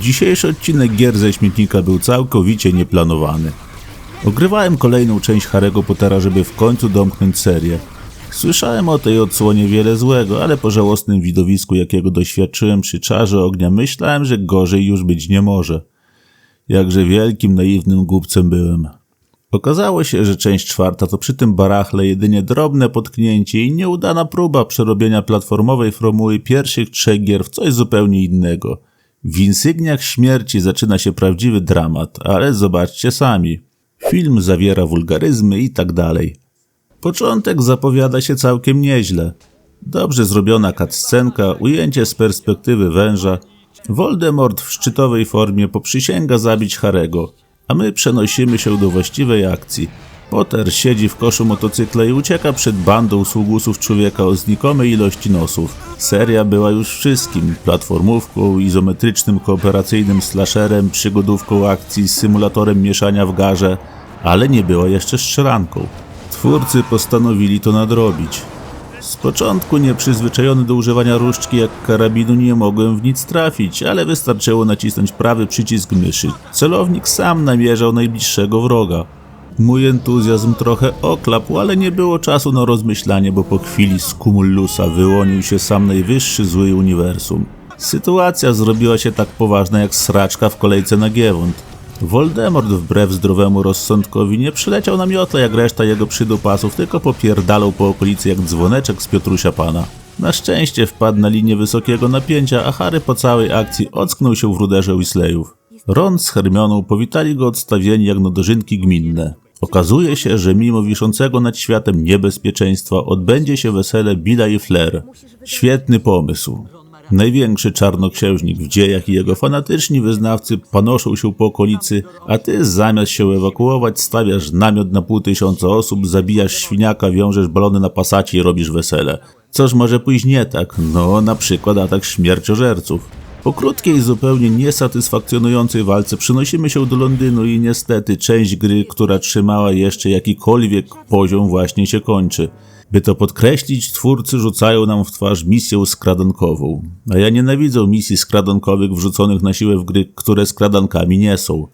Dzisiejszy odcinek gier ze śmietnika był całkowicie nieplanowany. Ogrywałem kolejną część Harry'ego Pottera, żeby w końcu domknąć serię. Słyszałem o tej odsłonie wiele złego, ale po żałosnym widowisku, jakiego doświadczyłem przy czarze ognia, myślałem, że gorzej już być nie może. Jakże wielkim, naiwnym głupcem byłem. Okazało się, że część czwarta to przy tym barachle jedynie drobne potknięcie i nieudana próba przerobienia platformowej formuły pierwszych trzech gier w coś zupełnie innego. W insygniach śmierci zaczyna się prawdziwy dramat, ale zobaczcie sami. Film zawiera wulgaryzmy i tak dalej. Początek zapowiada się całkiem nieźle. Dobrze zrobiona cutscenka, ujęcie z perspektywy węża. Voldemort w szczytowej formie poprzysięga zabić Harego, a my przenosimy się do właściwej akcji. Potter siedzi w koszu motocykla i ucieka przed bandą sługusów człowieka o znikomej ilości nosów. Seria była już wszystkim. Platformówką, izometrycznym kooperacyjnym slasherem, przygodówką akcji, symulatorem mieszania w garze, ale nie była jeszcze strzelanką. Twórcy postanowili to nadrobić. Z początku nieprzyzwyczajony do używania różdżki jak karabinu nie mogłem w nic trafić, ale wystarczyło nacisnąć prawy przycisk myszy. Celownik sam namierzał najbliższego wroga. Mój entuzjazm trochę oklapł, ale nie było czasu na rozmyślanie, bo po chwili z Kumullusa wyłonił się sam najwyższy zły uniwersum. Sytuacja zrobiła się tak poważna jak sraczka w kolejce na Giewont. Voldemort wbrew zdrowemu rozsądkowi nie przyleciał na miotę jak reszta jego przydupasów, tylko popierdalał po okolicy jak dzwoneczek z Piotrusia Pana. Na szczęście wpadł na linię wysokiego napięcia, a Harry po całej akcji ocknął się w ruderze Weasleyów. Ron z Hermioną powitali go odstawieni jak na dożynki gminne. Okazuje się, że mimo wiszącego nad światem niebezpieczeństwa odbędzie się wesele Billa i Flair. Świetny pomysł. Największy czarnoksiężnik w dziejach i jego fanatyczni wyznawcy panoszą się po okolicy, a ty zamiast się ewakuować stawiasz namiot na pół tysiąca osób, zabijasz świniaka, wiążesz balony na pasacie i robisz wesele. Coż może pójść nie tak? No, na przykład atak śmierciożerców. Po krótkiej, zupełnie niesatysfakcjonującej walce przenosimy się do Londynu i niestety część gry, która trzymała jeszcze jakikolwiek poziom właśnie się kończy. By to podkreślić, twórcy rzucają nam w twarz misję skradankową. A ja nienawidzę misji skradankowych wrzuconych na siłę w gry, które skradankami nie są.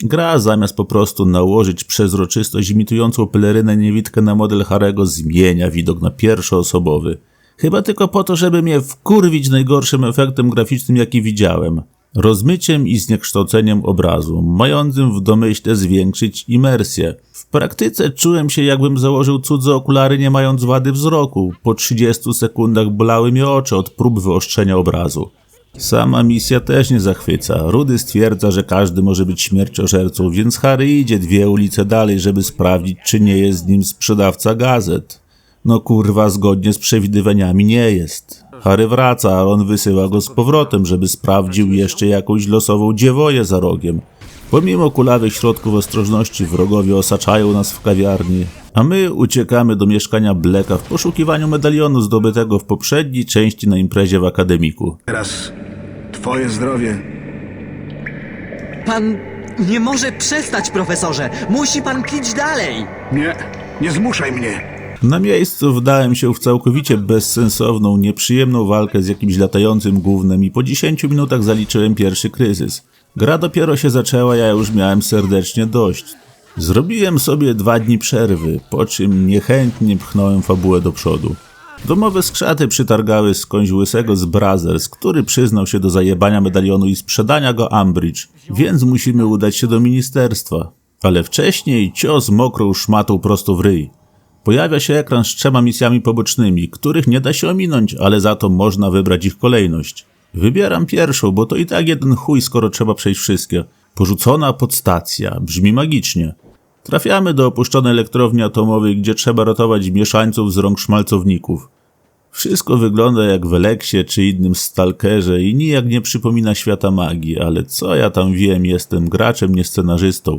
Gra zamiast po prostu nałożyć przezroczystość imitującą pelerynę niewidkę na model Harego zmienia widok na pierwszoosobowy. Chyba tylko po to, żeby mnie wkurwić najgorszym efektem graficznym, jaki widziałem. Rozmyciem i zniekształceniem obrazu, mającym w domyśle zwiększyć imersję. W praktyce czułem się, jakbym założył cudze okulary, nie mając wady wzroku. Po 30 sekundach bolały mnie oczy od prób wyostrzenia obrazu. Sama misja też nie zachwyca. Rudy stwierdza, że każdy może być śmierciożercą, więc Harry idzie dwie ulice dalej, żeby sprawdzić, czy nie jest z nim sprzedawca gazet. No kurwa, zgodnie z przewidywaniami nie jest. Harry wraca, a on wysyła go z powrotem, żeby sprawdził jeszcze jakąś losową dziewoję za rogiem. Pomimo kulawych środków ostrożności wrogowie osaczają nas w kawiarni, a my uciekamy do mieszkania Blacka w poszukiwaniu medalionu zdobytego w poprzedniej części na imprezie w akademiku. Teraz twoje zdrowie. Pan nie może przestać, profesorze! Musi pan pić dalej! Nie, nie zmuszaj mnie. Na miejscu wdałem się w całkowicie bezsensowną, nieprzyjemną walkę z jakimś latającym gównem i po 10 minutach zaliczyłem pierwszy kryzys. Gra dopiero się zaczęła, ja już miałem serdecznie dość. Zrobiłem sobie dwa dni przerwy, po czym niechętnie pchnąłem fabułę do przodu. Domowe skrzaty przytargały skądś łysego z Brothers, który przyznał się do zajebania medalionu i sprzedania go Ambridge, więc musimy udać się do ministerstwa. Ale wcześniej cios mokrą szmatą prosto w ryj. Pojawia się ekran z trzema misjami pobocznymi, których nie da się ominąć, ale za to można wybrać ich kolejność. Wybieram pierwszą, bo to i tak jeden chuj, skoro trzeba przejść wszystkie. Porzucona podstacja. Brzmi magicznie. Trafiamy do opuszczonej elektrowni atomowej, gdzie trzeba ratować mieszańców z rąk szmalcowników. Wszystko wygląda jak w Eleksie czy innym stalkerze i nijak nie przypomina świata magii, ale co ja tam wiem, jestem graczem, nie scenarzystą.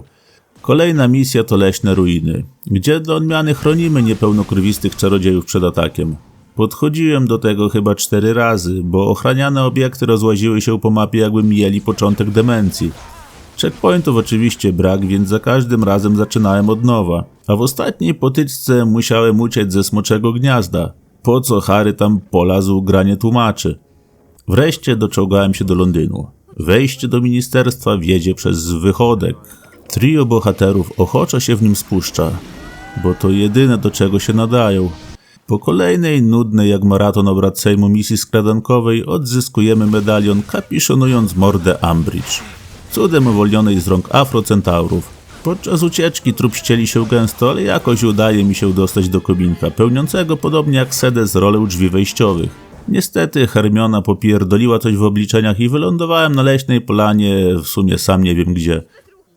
Kolejna misja to leśne ruiny, gdzie do odmiany chronimy niepełnokrwistych czarodziejów przed atakiem. Podchodziłem do tego chyba cztery razy, bo ochraniane obiekty rozłaziły się po mapie jakby mieli początek demencji. Checkpointów oczywiście brak, więc za każdym razem zaczynałem od nowa, a w ostatniej potyczce musiałem uciec ze smoczego gniazda. Po co Harry tam polazł granie tłumaczy? Wreszcie doczołgałem się do Londynu. Wejście do ministerstwa wiedzie przez wychodek. Trio bohaterów ochoczo się w nim spuszcza, bo to jedyne do czego się nadają. Po kolejnej nudnej jak maraton obrad Sejmu misji skradankowej odzyskujemy medalion kapiszonując mordę Ambridge. Cudem uwolnionej z rąk afrocentaurów. Podczas ucieczki trup ścieli się gęsto, ale jakoś udaje mi się dostać do kominka, pełniącego podobnie jak Sedes rolę drzwi wejściowych. Niestety Hermiona popierdoliła coś w obliczeniach i wylądowałem na leśnej polanie, w sumie sam nie wiem gdzie.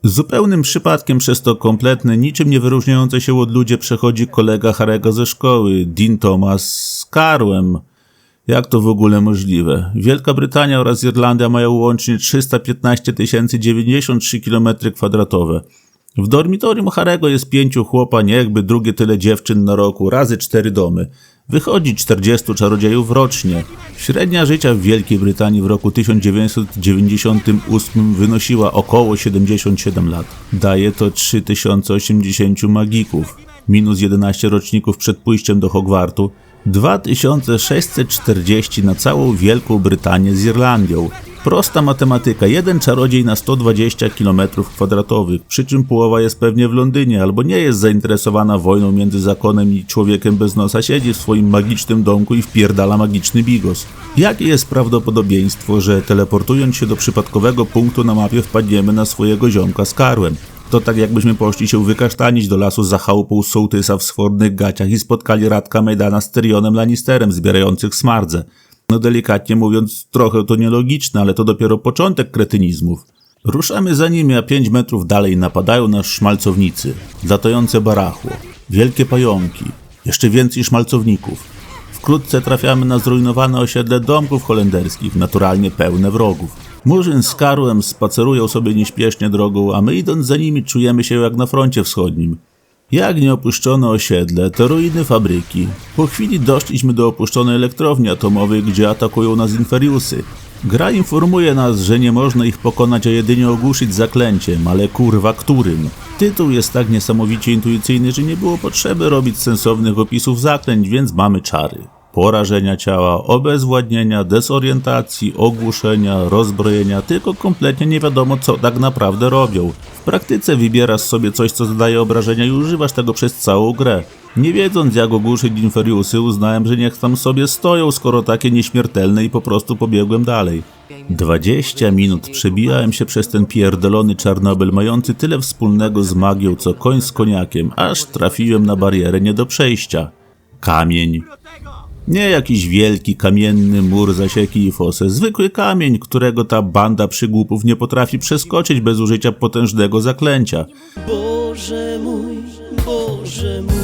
Zupełnym przypadkiem przez to kompletny, niczym nie wyróżniający się od ludzie przechodzi kolega Harego ze szkoły, Dean Thomas z Karłem. Jak to w ogóle możliwe? Wielka Brytania oraz Irlandia mają łącznie 315 093 km2. W dormitorium Harego jest pięciu chłopa, nie jakby drugie tyle dziewczyn na roku, razy cztery domy. Wychodzi 40 czarodziejów rocznie. Średnia życia w Wielkiej Brytanii w roku 1998 wynosiła około 77 lat. Daje to 3080 magików, minus 11 roczników przed pójściem do Hogwartu, 2640 na całą Wielką Brytanię z Irlandią. Prosta matematyka, jeden czarodziej na 120 km2, przy czym połowa jest pewnie w Londynie albo nie jest zainteresowana wojną między zakonem i człowiekiem bez nosa, siedzi w swoim magicznym domku i wpierdala magiczny bigos. Jakie jest prawdopodobieństwo, że teleportując się do przypadkowego punktu na mapie wpadniemy na swojego ziomka z karłem? To tak jakbyśmy poszli się wykasztanić do lasu za chałupą sołtysa w sfornych gaciach i spotkali Radka Majdana z Tyrionem Lannisterem zbierających smardze. No delikatnie mówiąc, trochę to nielogiczne, ale to dopiero początek kretynizmów. Ruszamy za nimi, a pięć metrów dalej napadają nas szmalcownicy, latające barachło, wielkie pająki, jeszcze więcej szmalcowników. Wkrótce trafiamy na zrujnowane osiedle domków holenderskich, naturalnie pełne wrogów. Murzyn z Karłem spacerują sobie nieśpiesznie drogą, a my idąc za nimi czujemy się jak na froncie wschodnim. Jak nieopuszczone osiedle, to ruiny fabryki. Po chwili doszliśmy do opuszczonej elektrowni atomowej, gdzie atakują nas inferiusy. Gra informuje nas, że nie można ich pokonać, a jedynie ogłuszyć zaklęciem, ale kurwa którym? Tytuł jest tak niesamowicie intuicyjny, że nie było potrzeby robić sensownych opisów zaklęć, więc mamy czary. Porażenia ciała, obezwładnienia, desorientacji, ogłuszenia, rozbrojenia, tylko kompletnie nie wiadomo co tak naprawdę robią. W praktyce wybierasz sobie coś, co zadaje obrażenia i używasz tego przez całą grę. Nie wiedząc jak ogłuszyć inferiusy, uznałem, że niech tam sobie stoją, skoro takie nieśmiertelne i po prostu pobiegłem dalej. 20 minut przebijałem się przez ten pierdolony Czarnobyl, mający tyle wspólnego z magią, co koń z koniakiem, aż trafiłem na barierę nie do przejścia. Kamień. Nie jakiś wielki kamienny mur zasieki i fosę, zwykły kamień, którego ta banda przygłupów nie potrafi przeskoczyć bez użycia potężnego zaklęcia. Boże mój, Boże mój.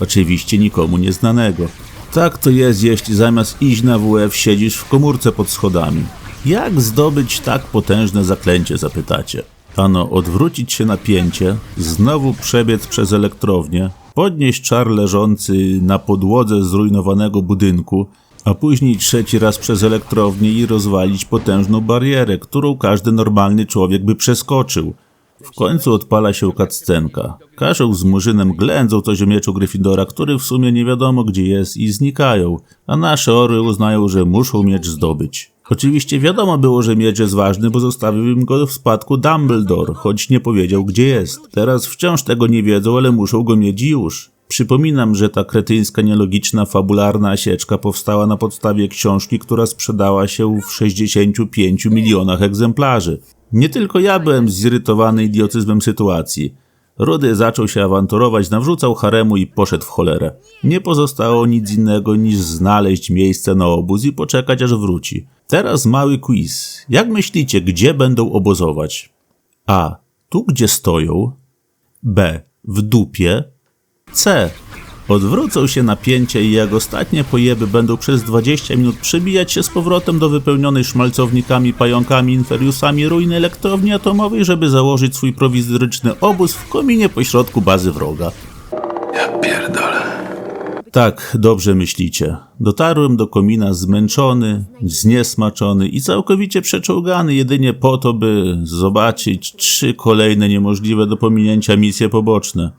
Oczywiście nikomu nieznanego. Tak to jest, jeśli zamiast iść na WF siedzisz w komórce pod schodami. Jak zdobyć tak potężne zaklęcie, zapytacie? Ano, odwrócić się na pięcie, znowu przebiec przez elektrownię, podnieść czar leżący na podłodze zrujnowanego budynku, a później trzeci raz przez elektrownię i rozwalić potężną barierę, którą każdy normalny człowiek by przeskoczył. W końcu odpala się kaccenka. Karzeł z Murzynem ględzą coś o mieczu Gryffindora, który w sumie nie wiadomo gdzie jest i znikają, a nasze orły uznają, że muszą miecz zdobyć. Oczywiście wiadomo było, że miecz jest ważny, bo zostawił im go w spadku Dumbledore, choć nie powiedział gdzie jest. Teraz wciąż tego nie wiedzą, ale muszą go mieć już. Przypominam, że ta kretyńska, nielogiczna, fabularna sieczka powstała na podstawie książki, która sprzedała się w 65 milionach egzemplarzy. Nie tylko ja byłem zirytowany idiotyzmem sytuacji. Rudy zaczął się awanturować, nawrzucał haremu i poszedł w cholerę. Nie pozostało nic innego niż znaleźć miejsce na obóz i poczekać aż wróci. Teraz mały quiz. Jak myślicie, gdzie będą obozować? A. Tu gdzie stoją. B. W dupie. C. Odwrócą się napięcie i jak ostatnie pojeby będą przez 20 minut przebijać się z powrotem do wypełnionej szmalcownikami, pająkami, inferiusami ruiny elektrowni atomowej, żeby założyć swój prowizoryczny obóz w kominie pośrodku bazy wroga. Ja pierdolę. Tak, dobrze myślicie. Dotarłem do komina zmęczony, zniesmaczony i całkowicie przeczołgany jedynie po to, by zobaczyć trzy kolejne niemożliwe do pominięcia misje poboczne.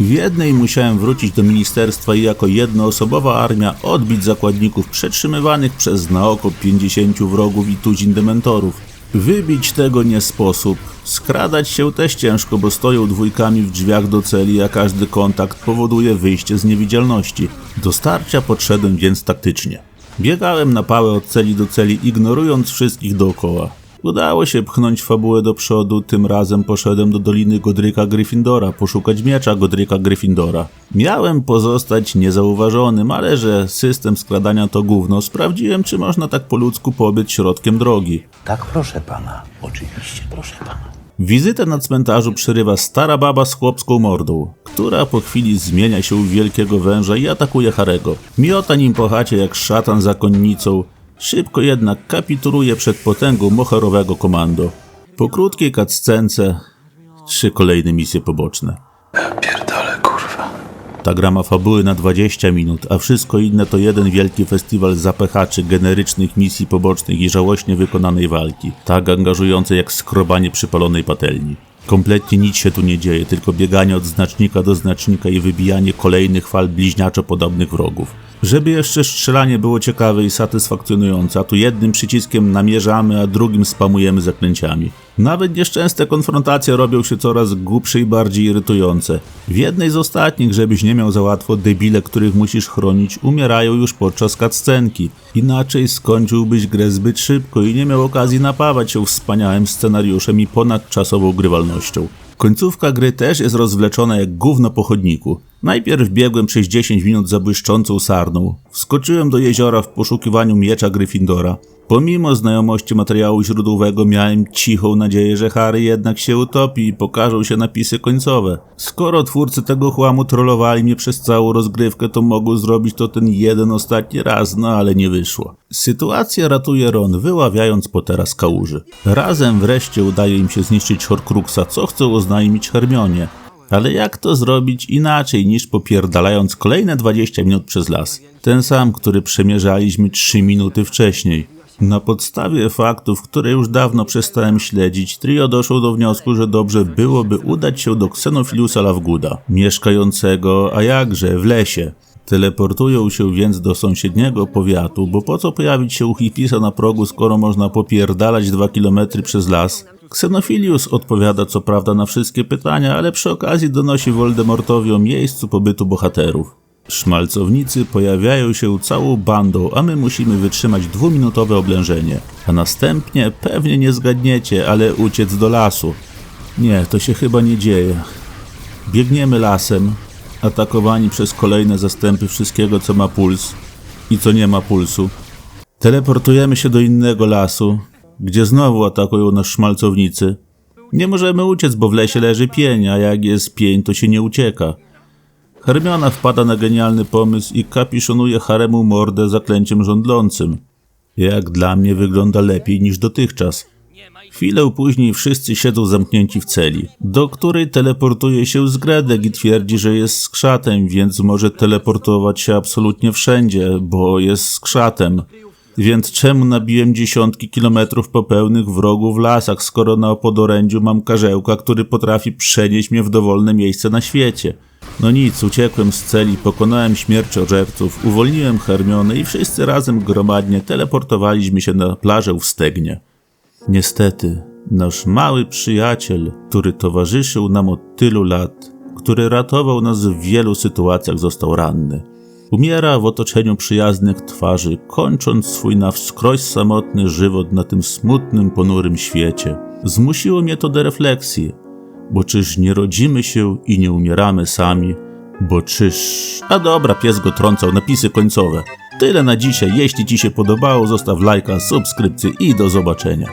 W jednej musiałem wrócić do ministerstwa i jako jednoosobowa armia odbić zakładników przetrzymywanych przez na oko 50 wrogów i tuzin dementorów. Wybić tego nie sposób. Skradać się też ciężko, bo stoją dwójkami w drzwiach do celi, a każdy kontakt powoduje wyjście z niewidzialności. Do starcia podszedłem więc taktycznie. Biegałem na pałę od celi do celi, ignorując wszystkich dookoła. Udało się pchnąć fabułę do przodu, tym razem poszedłem do Doliny Godryka Gryffindora, poszukać miecza Godryka Gryffindora. Miałem pozostać niezauważonym, ale że system skradania to gówno, sprawdziłem czy można tak po ludzku pobyć środkiem drogi. Tak, proszę pana. Oczywiście, proszę pana. Wizytę na cmentarzu przerywa stara baba z chłopską mordą, która po chwili zmienia się w wielkiego węża i atakuje Harego. Miota nim po chacie jak szatan zakonnicą, szybko jednak kapituluje przed potęgą moherowego komando. Po krótkiej cutscence trzy kolejne misje poboczne. Ja pierdolę, kurwa. Ta gra ma fabuły na 20 minut, a wszystko inne to jeden wielki festiwal zapychaczy, generycznych misji pobocznych i żałośnie wykonanej walki. Tak angażujące jak skrobanie przypalonej patelni. Kompletnie nic się tu nie dzieje, tylko bieganie od znacznika do znacznika i wybijanie kolejnych fal bliźniaczo podobnych wrogów. Żeby jeszcze strzelanie było ciekawe i satysfakcjonujące, a tu jednym przyciskiem namierzamy, a drugim spamujemy zaklęciami. Nawet nieszczęste konfrontacje robią się coraz głupsze i bardziej irytujące. W jednej z ostatnich, żebyś nie miał za łatwo, debile, których musisz chronić, umierają już podczas cutscenki. Inaczej skończyłbyś grę zbyt szybko i nie miał okazji napawać się wspaniałym scenariuszem i ponadczasową grywalnością. Końcówka gry też jest rozwleczona jak gówno po chodniku. Najpierw biegłem przez 10 minut za błyszczącą sarną. Wskoczyłem do jeziora w poszukiwaniu miecza Gryffindora. Pomimo znajomości materiału źródłowego miałem cichą nadzieję, że Harry jednak się utopi i pokażą się napisy końcowe. Skoro twórcy tego chłamu trollowali mnie przez całą rozgrywkę, to mogą zrobić to ten jeden ostatni raz, no ale nie wyszło. Sytuację ratuje Ron, wyławiając Pottera z kałuży. Razem wreszcie udaje im się zniszczyć Horcruxa, co chcą oznajmić Hermionie. Ale jak to zrobić inaczej niż popierdalając kolejne 20 minut przez las? Ten sam, który przemierzaliśmy 3 minuty wcześniej. Na podstawie faktów, które już dawno przestałem śledzić, trio doszło do wniosku, że dobrze byłoby udać się do Xenophiliusa Lavguda, mieszkającego, a jakże, w lesie. Teleportują się więc do sąsiedniego powiatu, bo po co pojawić się u hipisa na progu, skoro można popierdalać dwa kilometry przez las? Xenophilius odpowiada co prawda na wszystkie pytania, ale przy okazji donosi Voldemortowi o miejscu pobytu bohaterów. Szmalcownicy pojawiają się całą bandą, a my musimy wytrzymać dwuminutowe oblężenie. A następnie, pewnie nie zgadniecie, ale uciec do lasu. Nie, to się chyba nie dzieje. Biegniemy lasem, atakowani przez kolejne zastępy wszystkiego, co ma puls i co nie ma pulsu. Teleportujemy się do innego lasu, gdzie znowu atakują nas szmalcownicy. Nie możemy uciec, bo w lesie leży pień, a jak jest pień, to się nie ucieka. Hermiona wpada na genialny pomysł i kapiszonuje Haremu mordę zaklęciem żądlącym. Jak dla mnie wygląda lepiej niż dotychczas. Chwilę później wszyscy siedzą zamknięci w celi, do której teleportuje się Zgredek i twierdzi, że jest skrzatem, więc może teleportować się absolutnie wszędzie, bo jest skrzatem. Więc czemu nabiłem dziesiątki kilometrów popełnych wrogów w lasach, skoro na podorędziu mam karzełka, który potrafi przenieść mnie w dowolne miejsce na świecie? No nic, uciekłem z celi, pokonałem śmierciożerców, uwolniłem Hermionę i wszyscy razem gromadnie teleportowaliśmy się na plażę w Stegnie. Niestety, nasz mały przyjaciel, który towarzyszył nam od tylu lat, który ratował nas w wielu sytuacjach, został ranny. Umiera w otoczeniu przyjaznych twarzy, kończąc swój na wskroś samotny żywot na tym smutnym, ponurym świecie. Zmusiło mnie to do refleksji, bo czyż nie rodzimy się i nie umieramy sami? Bo czyż... A dobra, pies go trącał, napisy końcowe. Tyle na dzisiaj. Jeśli Ci się podobało, zostaw lajka, subskrypcję i do zobaczenia.